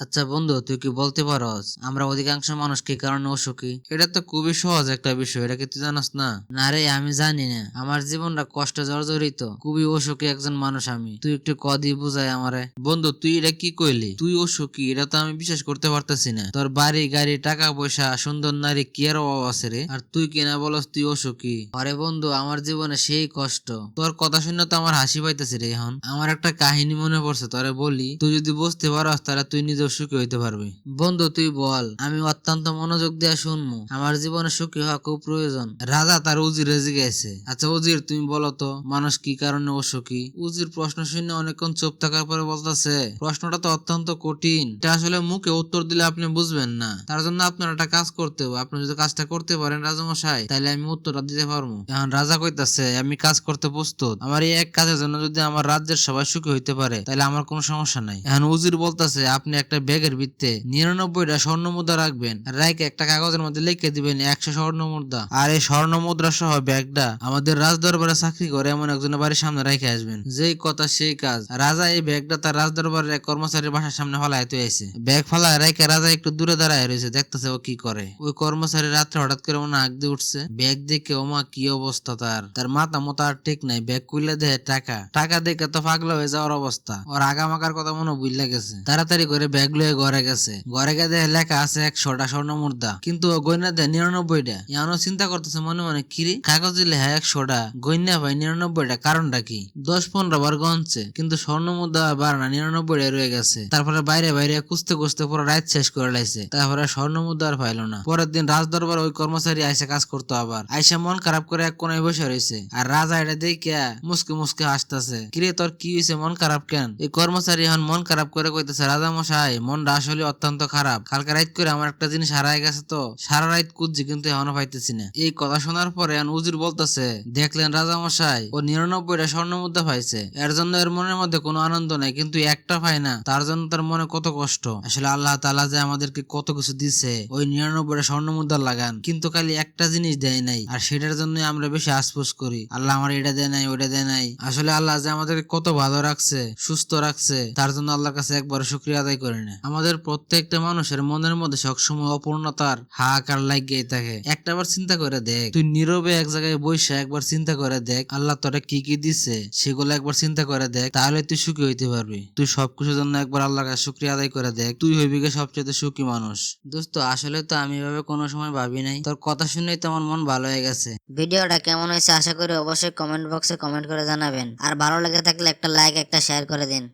আচ্ছা বন্ধু, তুই কি বলতে পারস? আমরা অধিকাংশ মানুষ কি কারণে অসুখী? এটা তো খুবই সহজ একটা বিষয়, এটা কি তুই জানাস না? না রে, আমি জানি না। আমার জীবনটা কষ্ট জর্জরিত, খুবই অসুখী একজন মানুষ আমি। তুই একটু কদি বুঝাই আমারে। বন্ধু, তুই এটা কি কইলি? তুই অসুখী, এটা তো আমি বিশ্বাস করতে পারতেছি না। তোর বাড়ি, গাড়ি টাকা পয়সা সুন্দর নারী কি আর অভাব আছে রে? আর তুই কিনা বলস তুই অসুখী? আরে বন্ধু, আমার জীবনে সেই কষ্ট। তোর কথা শুনে তো আমার হাসি পাইতেছে রে এখন। আমার একটা কাহিনী মনে পড়ছে, তোরে বলি। তুই যদি বুঝতে পারস, তাহলে তুই নিজেও সুখী হইতে পারবি। বন্ধু, তুই বল, আমি অত্যন্ত মনোযোগ দিয়ে শুনব। আমার জীবনে সুখী হওয়া খুব প্রয়োজন। রাজা তার উজিরে জিজ্ঞাসে আচ্ছা উজির, তুমি বলো তো, মানুষ কি কারণে অসুখী? উজির প্রশ্ন শুনে অনেকক্ষণ চুপ থাকার পরে বলতেছে, প্রশ্নটা তো অত্যন্ত কঠিন। এটা আসলে মুখে উত্তর দিলে আপনি বুঝবেন না। তার জন্য আপনার একটা কাজ করতে হবে। আপনি যদি কাজটা করতে পারেন রাজামশাই তাহলে আমি উত্তরটা দিতে পারব। এখন রাজা কইতাছে, আমি কাজ করতে প্রস্তুত। আমার এই এক কাজের জন্য যদি আমার রাজ্যের সবাই সুখী হইতে পারে তাহলে আমার কোনো সমস্যা নাই। এখন উজির বলতাছে, আপনি একটা ব্যাগের ভিত্তে নিরানব্বইটা স্বর্ণ মুদ্রা রাখবেন। রাইকে একটা কাগজের মধ্যে লিখে দিবেন একশো স্বর্ণ মুদ্রা। আর এই স্বর্ণ মুদ্রা সহ ব্যাগটা আমাদের রাজ দরবারে চাকরি করে এমন একজনের বাড়ির সামনে রেখে আসবেন। যেই কথা সেই কাজ। রাজা এই ব্যাগটা তার রাজ দরবারের এক কর্মচারীর বাসার সামনে ফলাইতে আইছে ব্যাগ ফালায় রেখে রাজা একটু দূরে দাঁড়ায় রয়েছে, দেখতেছে ও কি করে। ওই কর্মচারী রাত্রে হঠাৎ করে মনে আগ দিয়ে উঠছে। ব্যাগ দেখে, ওমা, কি অবস্থা তার? তার মাথা মতো আর ঠিক নাই। ব্যাগ কুইলে দেয় টাকা। টাকা দেখে তো পাগলা হয়ে যাওয়ার অবস্থা। ওর আগামাকার কথা মনে বুঝলে গেছে। তাড়াতাড়ি করে ব্যাগ লয়ে ঘরে গেছে। ঘরে দেখে লেখা আছে একশোটা স্বর্ণ মুদ্রা। কিন্তু ও গয়না দেয় নিরানব্বইটা। এমনও চিন্তা করতেছে মনে মনে কিরি কাগজে লেখা একশোটা গয়না ভাই, নিরানব্বইটা কারণটা কি? দশ পনেরো বার গনছে কিন্তু স্বর্ণ মুদ্রা বার না নিরানব্বইটা রয়ে গেছে। তারপরে বাইরে বাইরে কুস্তে কুস্তে পুরো রাত শেষ করে লাইছে। তারপরে স্বর্ণ মুদ্রা আর পাইলো না। পরের দিন রাজ দরবার ওই কর্মচারী আইসে কাজ করতো আবার। আইসা মন খারাপ করে এক কোনায় বসে রয়েছে আর রাজা এটা দেখে মুসকে মুসকে হাসতেছে কিরে তোর কি হয়েছে মন খারাপ কেন? এই কর্মচারী এখন মন খারাপ করে কইতেছে রাজা মশাই মনটা আসলে অত্যন্ত খারাপ। কালকে রাত করে আমার একটা জিনিস হারাই গেছে তো, সারা রাত খুঁজছি কিন্তু এখনও পাইতেছি না। এই কথা শোনার পরে উজির বলতেছে, দেখলেন রাজা মশাই ও নিরানব্বইটা স্বর্ণ মুদ্রা পাইছে। এর জন্য এর মনের মধ্যে কোনো আনন্দ নাই, কিন্তু একটা পায় না। তার জন্য তার মনে কত কষ্ট। আসলে আল্লাহ তালা যে আমাদেরকে কত কিছু দিছে, ওই নিরানব্বইটা স্বর্ণ মুদ্রা লাগান। কিন্তু খালি একটা জিনিস দেয় নাই, আর সেটার জন্য আমরা বেশি আশপুস করি। আল্লাহ আমার এটা দেয় নাই ওটা দেয় নাই। আসলে আল্লাহ যে আমাদেরকে কত ভালো রাখছে, সুস্থ রাখছে, তার জন্য আল্লাহর কাছে একবার শুক্রিয়া আদায় করে না। আমাদের প্রত্যেকটা মানুষের মনের মধ্যে সবসময় অপূর্ণতার হাহাকার লাগিয়ে থাকে। একটা বার চিন্তা করে দেখ। তুই নীরবে এক জায়গায় বসে একবার চিন্তা করে দেখ আল্লাহ তোরা কি কি দিছে সেগুলো একবার চিন্তা করে দেখ তাহলে তুই সুখী হইতে পারবি। তুই সবকিছুর জন্য একবার আল্লাহর কাছে শুক্রিয়া আদায় করে দেখ। তুই হইবি গে সবচেয়ে সুখী মানুষ। দোস্ত আসলে তো আমি এভাবে কোনো সময় ভাবি নাই। তোর কথা শুনেই তো আমার মন ভালো হয়ে গেছে। ভিডিওটা কেমন হয়েছে আশা করি অবশ্যই কমেন্ট বক্সে কমেন্ট করে জানাবেন। আর ভালো লেগে থাকলে একটা লাইক একটা শেয়ার করে দিন।